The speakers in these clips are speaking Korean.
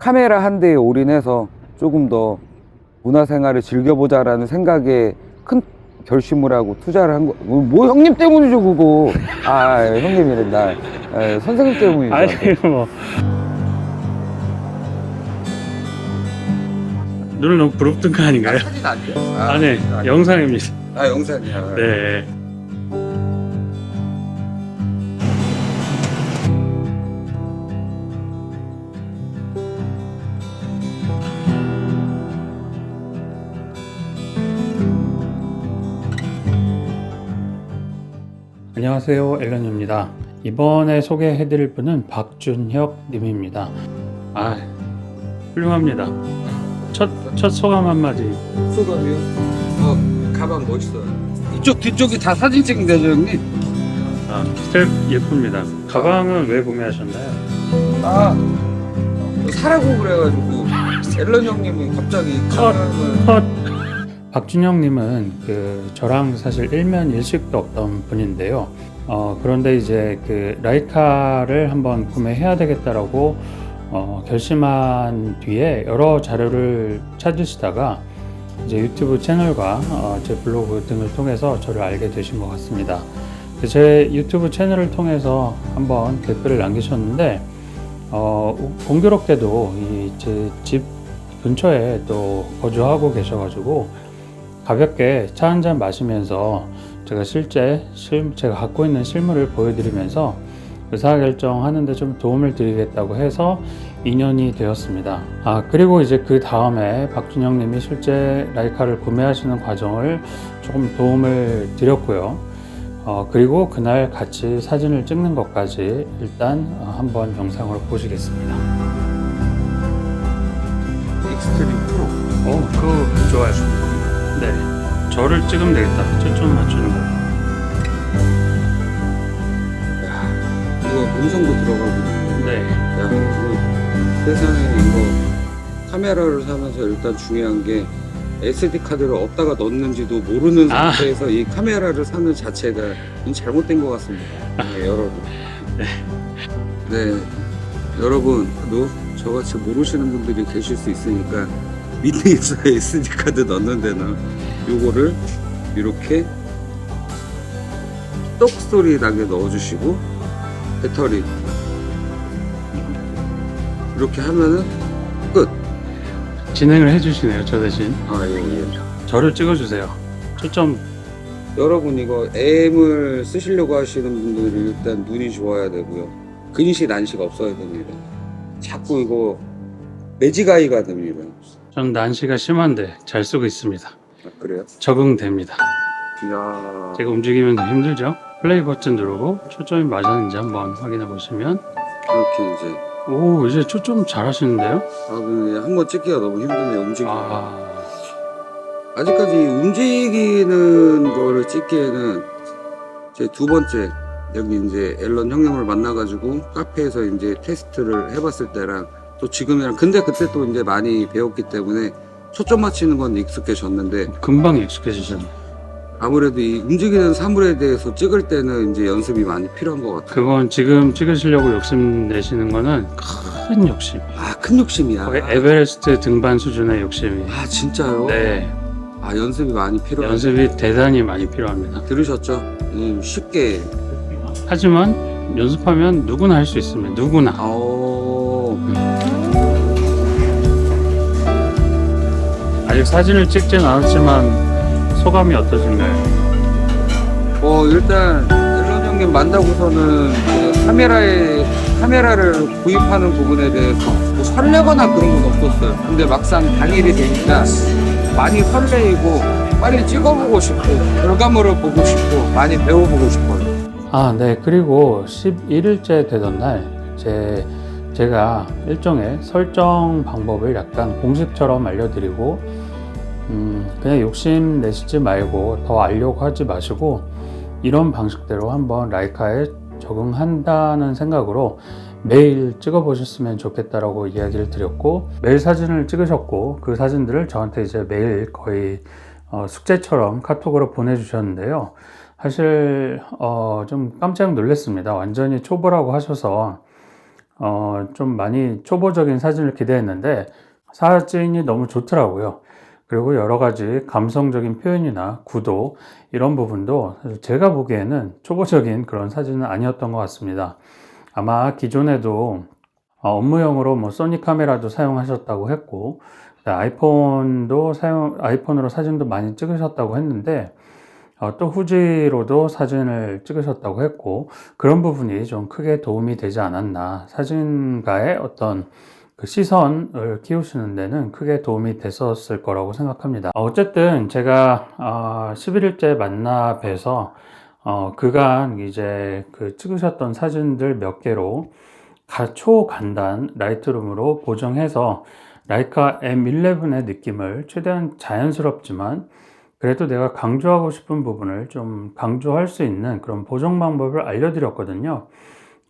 카메라 한 대에 올인해서 조금 더 문화생활을 즐겨보자 라는 생각에 큰 결심을 하고 투자를 한 거. 뭐, 뭐 형님 때문이죠 그거. 아 형님이랬나. 에, 선생님 때문이죠. 아니 뭐 눈을 너무 부릅뜬 거 아닌가요? 사진 안 돼? 아, 네 영상입니다. 아 영상이야. 네. 안녕하세요 앨런입니다 이번에 소개해 드릴 분은 박준혁 님입니다 아 훌륭합니다 첫, 첫 소감 한마디 소감이요? 어 가방 멋있어요. 이쪽 뒤쪽이 다 사진 찍는 데죠 형님? 아, 스텝 예쁩니다 가방은 왜 구매하셨나요? 아 사라고 그래가지고 앨런 형님이 갑자기 가방을 컷. 박준영님은 그 저랑 사실 일면 일식도 없던 분인데요. 어, 그런데 이제 그 라이카를 한번 구매해야 되겠다라고 어, 결심한 뒤에 여러 자료를 찾으시다가 이제 유튜브 채널과 어, 제 블로그 등을 통해서 저를 알게 되신 것 같습니다. 그제 유튜브 채널을 통해서 한번 댓글을 남기셨는데 어, 공교롭게도 이 제 집 근처에 또 거주하고 계셔가지고 가볍게 차 한 잔 마시면서 제가 실제 실, 제가 갖고 있는 실물을 보여드리면서 의사결정하는데 좀 도움을 드리겠다고 해서 인연이 되었습니다. 아, 그리고 이제 그 다음에 박준영 님이 실제 라이카를 구매하시는 과정을 조금 도움을 드렸고요. 어, 그리고 그날 같이 사진을 찍는 것까지 일단 어, 한번 영상으로 보시겠습니다. 익스트림 프로. 어, 그거 좋아요. 네. 저를 찍으면 되겠다. 초점 맞추는 거. 야 이거 음성도 들어가고. 네. 야 이거 세상에 이거 카메라를 사면서 일단 중요한 게 SD 카드를 어디다가 넣는지도 모르는 아. 상태에서 이 카메라를 사는 자체가 좀 잘못된 것 같습니다. 네, 여러분. 네, 여러분도 저같이 모르시는 분들이 계실 수 있으니까 밑에서 SD 카드 넣는 데는 요거를 이렇게 똑 소리 나게 넣어주시고 배터리 이렇게 하면은 끝. 진행을 해주시네요. 저 대신. 아 예, 예. 저를 찍어주세요. 초점. 여러분 이거 M을 쓰시려고 하시는 분들은 일단 눈이 좋아야 되고요. 근시 난시가 없어야 됩니다. 자꾸 이거 매지가이가 됩니다. 전 난시가 심한데 잘 쓰고 있습니다. 아, 그래요? 적응됩니다. 이야. 제가 움직이면 더 힘들죠? 플레이 버튼 누르고 초점이 맞았는지 한번 확인해 보시면 이렇게 이제 오 이제 초점 잘 하시는데요? 아 근데 한번 찍기가 너무 힘드네요. 움직이. 아. 아 아직까지 움직이는 거를 찍기에는 제 두 번째 여기 이제 앨런 형님을 만나가지고 카페에서 이제 테스트를 해봤을 때랑 또 지금이랑 근데 그때 또 이제 많이 배웠기 때문에 초점 맞추는 건 익숙해졌는데 금방 익숙해지셨네. 아무래도 이 움직이는 사물에 대해서 찍을 때는 이제 연습이 많이 필요한 것 같아요. 그건 지금 찍으시려고 욕심 내시는 거는 큰 욕심. 아 큰 욕심이야. 거의 에베레스트 등반 수준의 욕심이. 아 진짜요? 네, 아 연습이 많이 필요해요. 연습이 대단히 많이 필요합니다. 들으셨죠? 음, 쉽게. 하지만 연습하면 누구나 할 수 있습니다. 누구나. 어. 아직 사진을 찍진 않았지만 소감이 어떠신가요? 어 일단 앨런 형님 만나고서는 그 카메라에 카메라를 구입하는 부분에 대해서 뭐 설레거나 그런 건 없었어요. 근데 막상 당일이 되니까 많이 설레이고 빨리 찍어보고 싶고 결과물을 보고 싶고 많이 배워보고 싶어요. 아, 네. 그리고 11일째 되던 날, 제, 제가 일종의 설정 방법을 약간 공식처럼 알려드리고, 음, 그냥 욕심 내시지 말고 더 알려고 하지 마시고, 이런 방식대로 한번 라이카에 적응한다는 생각으로 매일 찍어 보셨으면 좋겠다라고 이야기를 드렸고, 매일 사진을 찍으셨고, 그 사진들을 저한테 이제 매일 거의 어, 숙제처럼 카톡으로 보내주셨는데요. 사실 어, 좀 깜짝 놀랐습니다. 완전히 초보라고 하셔서 어, 좀 많이 초보적인 사진을 기대했는데 사진이 너무 좋더라고요. 그리고 여러 가지 감성적인 표현이나 구도 이런 부분도 제가 보기에는 초보적인 그런 사진은 아니었던 것 같습니다. 아마 기존에도 어, 업무용으로 뭐 소니 카메라도 사용하셨다고 했고 아이폰도 사용 아이폰으로 사진도 많이 찍으셨다고 했는데 어, 또 후지로도 사진을 찍으셨다고 했고 그런 부분이 좀 크게 도움이 되지 않았나 사진가의 어떤 그 시선을 키우시는 데는 크게 도움이 됐었을 거라고 생각합니다. 어, 어쨌든 제가 어, 11일째 만나 뵈서 어, 그간 이제 그 찍으셨던 사진들 몇 개로 가, 초간단 라이트룸으로 보정해서 라이카 M11의 느낌을 최대한 자연스럽지만 그래도 내가 강조하고 싶은 부분을 좀 강조할 수 있는 그런 보정 방법을 알려드렸거든요.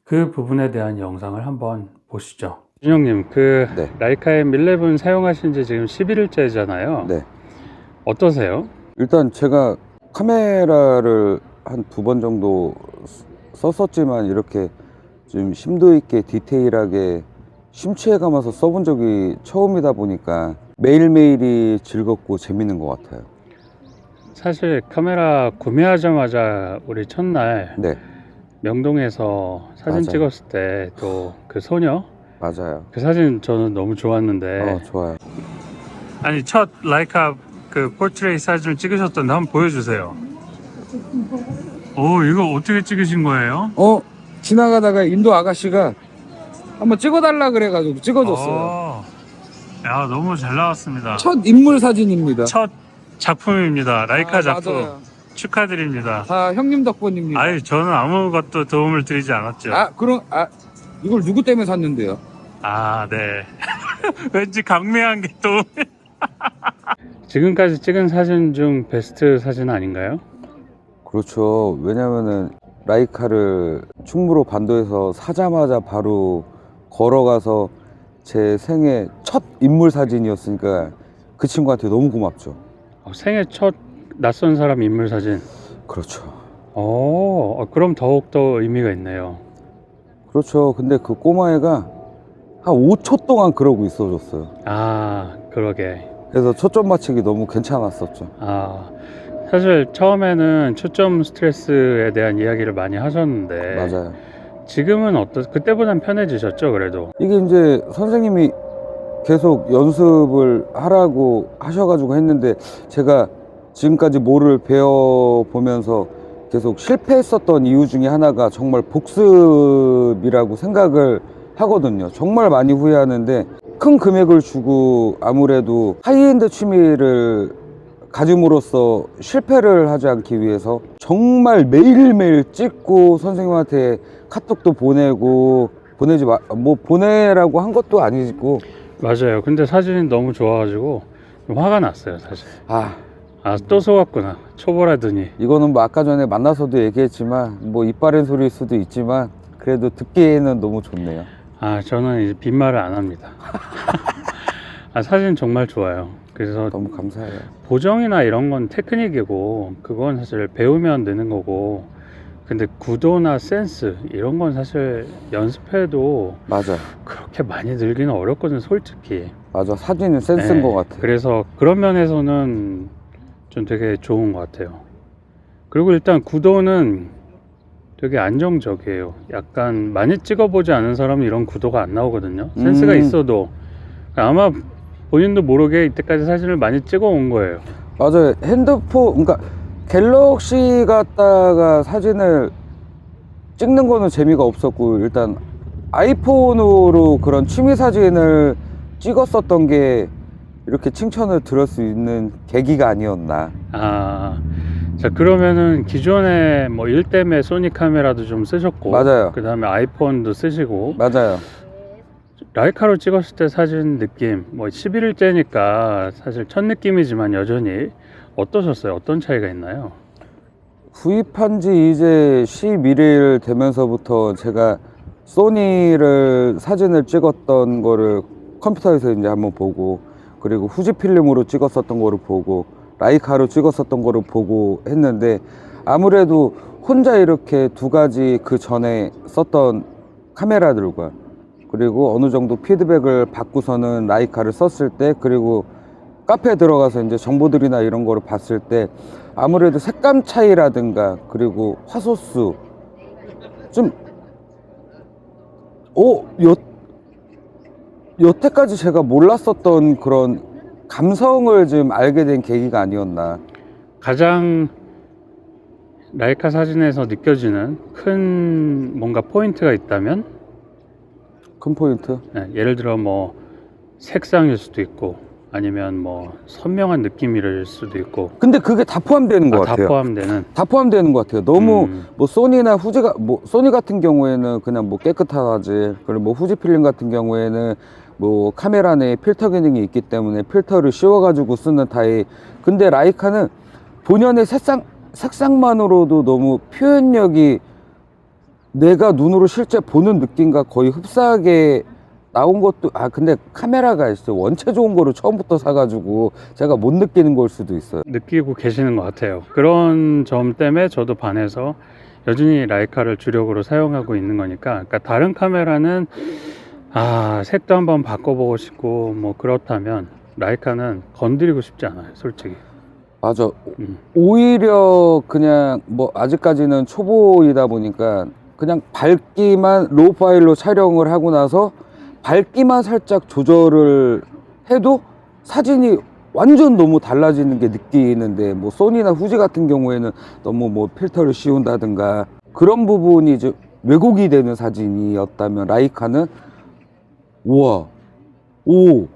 그 부분에 대한 영상을 한번 보시죠. 준영님, 그 네. 라이카 M11 사용하신 지 지금 11일째잖아요. 네. 어떠세요? 일단 제가 카메라를 한 두 번 정도 쓰- 썼었지만 이렇게 좀 심도 있게 디테일하게 심취해 가면서 써본 적이 처음이다 보니까 매일매일이 즐겁고 재밌는 것 같아요. 사실 카메라 구매하자마자 우리 첫날 네, 명동에서 사진 맞아요. 찍었을 때 또 그 소녀 맞아요. 그 사진 저는 너무 좋았는데 어, 좋아요. 아니 첫 라이카 그 포트레이 사진을 찍으셨던데 한번 보여주세요. 오 이거 어떻게 찍으신 거예요? 어, 지나가다가 인도 아가씨가 한번 찍어달라 그래가지고 찍어줬어요. 어, 야 너무 잘 나왔습니다. 첫 인물 사진입니다. 첫 작품입니다. 라이카 아, 작품 맞아요. 축하드립니다. 다 형님 덕분입니다. 아니 저는 아무것도 도움을 드리지 않았죠. 아, 그럼, 아, 이걸 누구 때문에 샀는데요? 아, 네. 왠지 강매한 게 또. 지금까지 찍은 사진 중 베스트 사진 아닌가요? 그렇죠. 왜냐면은 라이카를 충무로 반도에서 사자마자 바로 걸어가서 제 생애 첫 인물 사진이었으니까 그 친구한테 너무 고맙죠. 어, 생애 첫 낯선 사람 인물 사진. 그렇죠. 오, 어, 그럼 더욱 더 의미가 있네요. 그렇죠. 근데 그 꼬마애가 한 5초 동안 그러고 있어줬어요. 아, 그러게. 그래서 초점 맞추기 너무 괜찮았었죠. 아, 사실 처음에는 초점 스트레스에 대한 이야기를 많이 하셨는데. 맞아요. 지금은 어떠, 그때보단 편해지셨죠, 그래도. 이게 이제 선생님이 계속 연습을 하라고 하셔가지고 했는데 제가 지금까지 뭐를 배워보면서 계속 실패했었던 이유 중에 하나가 정말 복습이라고 생각을 하거든요. 정말 많이 후회하는데 큰 금액을 주고 아무래도 하이엔드 취미를 가짐으로써 실패를 하지 않기 위해서 정말 매일매일 찍고 선생님한테 카톡도 보내고 보내지 마, 뭐 보내라고 한 것도 아니고 맞아요. 근데 사진이 너무 좋아가지고 좀 화가 났어요, 사실. 아 아, 또 속았구나. 초보라더니. 이거는 뭐 아까 전에 만나서도 얘기했지만 뭐 이빠른 소리일 수도 있지만 그래도 듣기에는 너무 좋네요. 아, 저는 이제 빈말을 안 합니다. 아, 사진 정말 좋아요. 그래서 너무 감사해요. 보정이나 이런 건 테크닉이고, 그건 사실 배우면 느는 거고, 근데 구도나 센스, 이런 건 사실 연습해도 맞아, 그렇게 많이 늘기는 어렵거든, 솔직히. 맞아. 사진은 센스인 네, 것 같아. 그래서 그런 면에서는 좀 되게 좋은 것 같아요. 그리고 일단 구도는 되게 안정적이에요. 약간 많이 찍어보지 않은 사람은 이런 구도가 안 나오거든요. 센스가 음. 있어도 아마 본인도 모르게 이때까지 사진을 많이 찍어 온 거예요. 맞아요. 핸드폰, 그러니까 갤럭시 갖다가 사진을 찍는 거는 재미가 없었고 일단 아이폰으로 그런 취미 사진을 찍었었던 게 이렇게 칭찬을 들을 수 있는 계기가 아니었나. 아, 자 그러면은 기존에 뭐 일 때문에 소니 카메라도 좀 쓰셨고, 맞아요. 그 다음에 아이폰도 쓰시고, 맞아요. 라이카로 찍었을 때 사진 느낌, 뭐 11일째니까 사실 첫 느낌이지만 여전히 어떠셨어요? 어떤 차이가 있나요? 구입한 지 이제 11일 되면서부터 제가 소니를 사진을 찍었던 거를 컴퓨터에서 이제 한번 보고 그리고 후지 필름으로 찍었었던 거를 보고 라이카로 찍었었던 거를 보고 했는데 아무래도 혼자 이렇게 두 가지 그 전에 썼던 카메라들과 그리고 어느 정도 피드백을 받고서는 라이카를 썼을 때 그리고 카페에 들어가서 이제 정보들이나 이런 거를 봤을 때 아무래도 색감 차이라든가 그리고 화소수 좀 오, 여, 여태까지 제가 몰랐었던 그런 감성을 좀 알게 된 계기가 아니었나. 가장 라이카 사진에서 느껴지는 큰 뭔가 포인트가 있다면 큰 포인트. 네, 예를 들어 뭐 색상일 수도 있고 아니면 뭐 선명한 느낌일 수도 있고 근데 그게 다 포함되는 것 아, 다 같아요. 포함되는 다 포함되는 것 같아요. 너무 음, 뭐 소니나 후지가 뭐 소니 같은 경우에는 그냥 뭐 깨끗하지. 그리고 뭐 후지 필름 같은 경우에는 뭐 카메라 내에 필터 기능이 있기 때문에 필터를 씌워가지고 쓰는 타입. 근데 라이카는 본연의 색상 색상만으로도 너무 표현력이 내가 눈으로 실제 보는 느낌과 거의 흡사하게 나온 것도 아 근데 카메라가 있어 원체 좋은 거를 처음부터 사가지고 제가 못 느끼는 걸 수도 있어요. 느끼고 계시는 것 같아요. 그런 점 때문에 저도 반해서 여전히 라이카를 주력으로 사용하고 있는 거니까 그러니까 다른 카메라는 아 색도 한번 바꿔보고 싶고 뭐 그렇다면 라이카는 건드리고 싶지 않아요, 솔직히. 맞아. 음. 오히려 그냥 뭐 아직까지는 초보이다 보니까 그냥 밝기만 로우 파일로 촬영을 하고 나서 밝기만 살짝 조절을 해도 사진이 완전 너무 달라지는 게 느끼는데 뭐 소니나 후지 같은 경우에는 너무 뭐 필터를 씌운다든가 그런 부분이 이제 왜곡이 되는 사진이었다면 라이카는 우와 오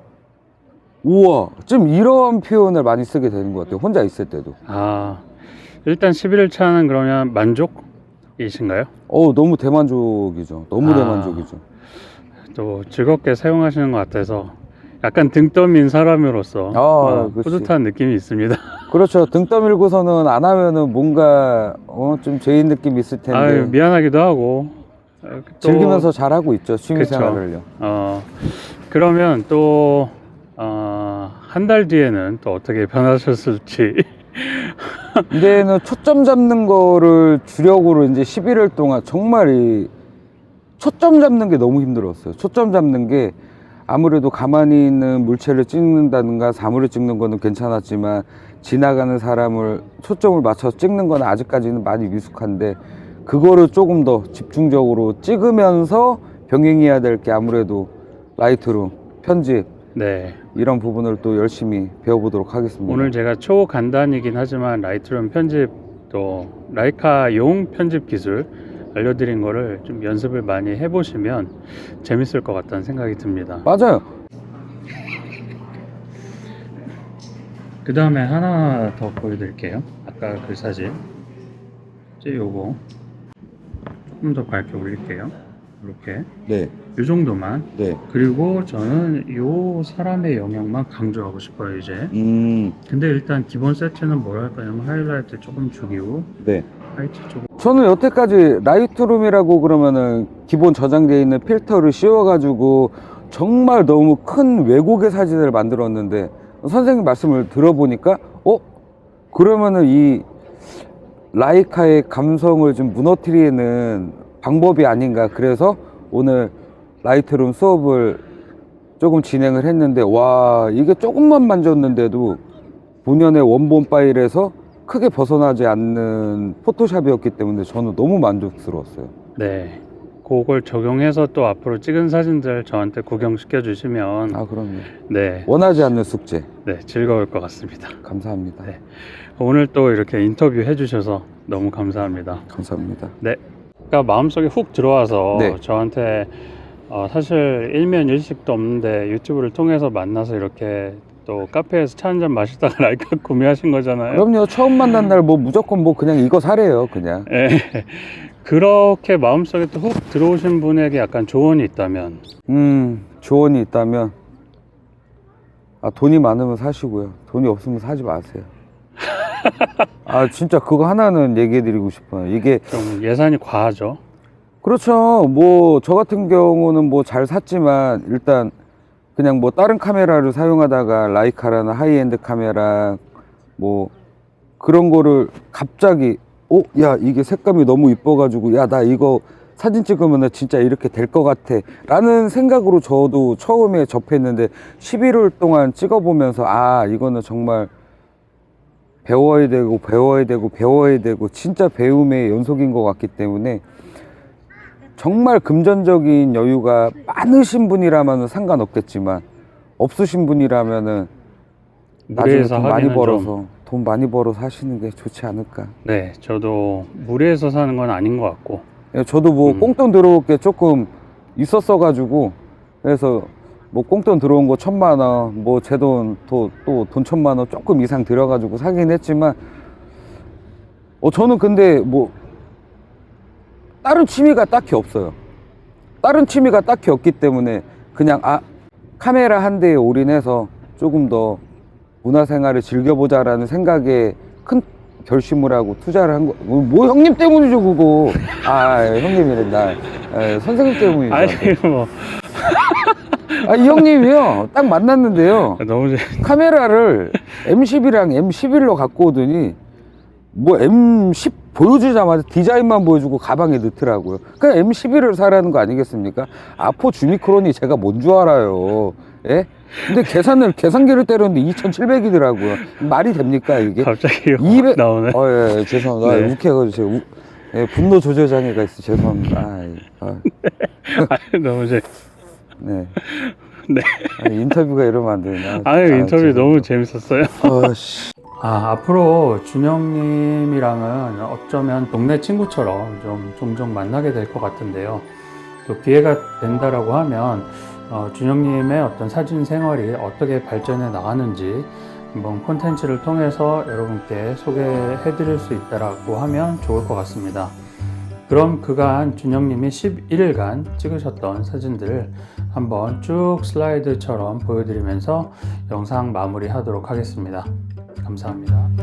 우와 좀 이런 표현을 많이 쓰게 되는 것 같아요 혼자 있을 때도 아 일단 11일 차는 그러면 만족이신가요? 어 너무 대만족이죠 너무 아. 대만족이죠 또 즐겁게 사용하시는 것 같아서 약간 등 떠민 사람으로서 아, 어, 그치. 뿌듯한 느낌이 있습니다. 그렇죠 등 떠밀고서는 안 하면은 뭔가 어, 좀 죄인 느낌 있을 텐데 아유, 미안하기도 하고 어, 또, 즐기면서 잘 하고 있죠 취미 그쵸. 생활을요 어, 그러면 또 어, 한 달 뒤에는 또 어떻게 변하셨을지 근데는 초점 잡는 거를 주력으로 이제 11일 동안 정말 이 초점 잡는 게 너무 힘들었어요. 초점 잡는 게 아무래도 가만히 있는 물체를 찍는다든가 사물을 찍는 거는 괜찮았지만 지나가는 사람을 초점을 맞춰서 찍는 건 아직까지는 많이 미숙한데 그거를 조금 더 집중적으로 찍으면서 병행해야 될 게 아무래도 라이트룸, 편집 네 이런 부분을 또 열심히 배워보도록 하겠습니다. 오늘 제가 초간단이긴 하지만 라이트룸 편집 또 라이카용 편집 기술 알려드린 거를 좀 연습을 많이 해보시면 재밌을 것 같다는 생각이 듭니다. 맞아요. 그 다음에 하나 더 보여드릴게요. 아까 그 사진. 이제 요거 조금 더 밝게 올릴게요. 이렇게 네, 이 정도만. 네. 그리고 저는 요 사람의 영역만 강조하고 싶어요 이제. 음, 근데 일단 기본 세트는 뭘 할 거냐면 하이라이트 조금 죽이고 네. 저는 여태까지 라이트룸이라고 그러면은 기본 저장되어 있는 필터를 씌워가지고 정말 너무 큰 왜곡의 사진을 만들었는데 선생님 말씀을 들어보니까 어? 그러면은 이 라이카의 감성을 좀 무너뜨리는 방법이 아닌가 그래서 오늘 라이트룸 수업을 조금 진행을 했는데 와 이게 조금만 만졌는데도 본연의 원본 파일에서 크게 벗어나지 않는 포토샵이었기 때문에 저는 너무 만족스러웠어요. 네. 그걸 적용해서 또 앞으로 찍은 사진들 저한테 구경시켜 주시면 아 그럼요. 네, 원하지 않는 숙제 네 즐거울 것 같습니다. 감사합니다. 네. 오늘 또 이렇게 인터뷰 해주셔서 너무 감사합니다. 감사합니다. 그러니까 마음속에 훅 들어와서 네. 저한테 어, 사실 일면 일식도 없는데 유튜브를 통해서 만나서 이렇게 또 카페에서 차 한 잔 마시다가 라이카 구매하신 거잖아요. 그럼요. 처음 만난 날 뭐 무조건 뭐 그냥 이거 사래요. 그냥. 예. 그렇게 마음속에 또 훅 들어오신 분에게 약간 조언이 있다면 음 조언이 있다면 아 돈이 많으면 사시고요. 돈이 없으면 사지 마세요. 아 진짜 그거 하나는 얘기해 드리고 싶어요. 이게 좀 예산이 과하죠. 그렇죠. 뭐 저 같은 경우는 뭐 잘 샀지만 일단 그냥 뭐 다른 카메라를 사용하다가 라이카라는 하이엔드 카메라 뭐 그런 거를 갑자기 어, 야 이게 색감이 너무 이뻐가지고 야 나 이거 사진 찍으면 진짜 이렇게 될 것 같아. 라는 생각으로 저도 처음에 접했는데 11월 동안 찍어보면서 아 이거는 정말 배워야 되고 배워야 되고 배워야 되고 진짜 배움의 연속인 것 같기 때문에 정말 금전적인 여유가 많으신 분이라면 상관없겠지만 없으신 분이라면은 나중에 돈 많이 벌어서 좀, 돈 많이 벌어서 하시는 게 좋지 않을까 네, 저도 무리해서 사는 건 아닌 것 같고 예, 저도 뭐 음. 꽁돈 들어올 게 조금 있었어 가지고 그래서 뭐 꽁돈 들어온 거 천만 원, 뭐 제 돈또또돈 천만 원 조금 이상 들여 가지고 사긴 했지만 어 저는 근데 뭐 다른 취미가 딱히 없어요. 다른 취미가 딱히 없기 때문에 그냥 아 카메라 한 대에 올인해서 조금 더 문화생활을 즐겨보자라는 생각에 큰 결심을 하고 투자를 한 거. 뭐, 뭐 형님 때문이죠 그거. 아 형님이랬나. 에, 선생님 때문이죠. 아니 뭐 아, 이 형님이요. 딱 만났는데요. 너무 재- 카메라를 M10이랑 M11로 갖고 오더니 뭐 M10 보여주자마자 디자인만 보여주고 가방에 넣더라고요. 그냥 M11을 사라는 거 아니겠습니까? 아포 주미크론이 제가 뭔 줄 알아요. 예? 근데 계산을 계산기를 때렸는데 2,700이더라고요. 말이 됩니까 이게? 갑자기 확200 나오네. 어, 예, 예, 죄송합니다. 네. 아, 욱해가지고 제가 우- 예, 분노 조절 장애가 있어 죄송합니다. 아, 예. 아, 아니, 너무 재. 네. 네. 아니, 인터뷰가 이러면 안 되나? 아유 인터뷰 너무 재밌었어요. 어 씨. 아, 앞으로 준영님이랑은 어쩌면 동네 친구처럼 좀 종종 만나게 될 것 같은데요. 또 기회가 된다라고 하면 어, 준영님의 어떤 사진 생활이 어떻게 발전해 나가는지 한번 콘텐츠를 통해서 여러분께 소개해 드릴 수 있다라고 하면 좋을 것 같습니다. 그럼 그간 준영님이 11일간 찍으셨던 사진들을 한번 쭉 슬라이드처럼 보여드리면서 영상 마무리 하도록 하겠습니다. 감사합니다.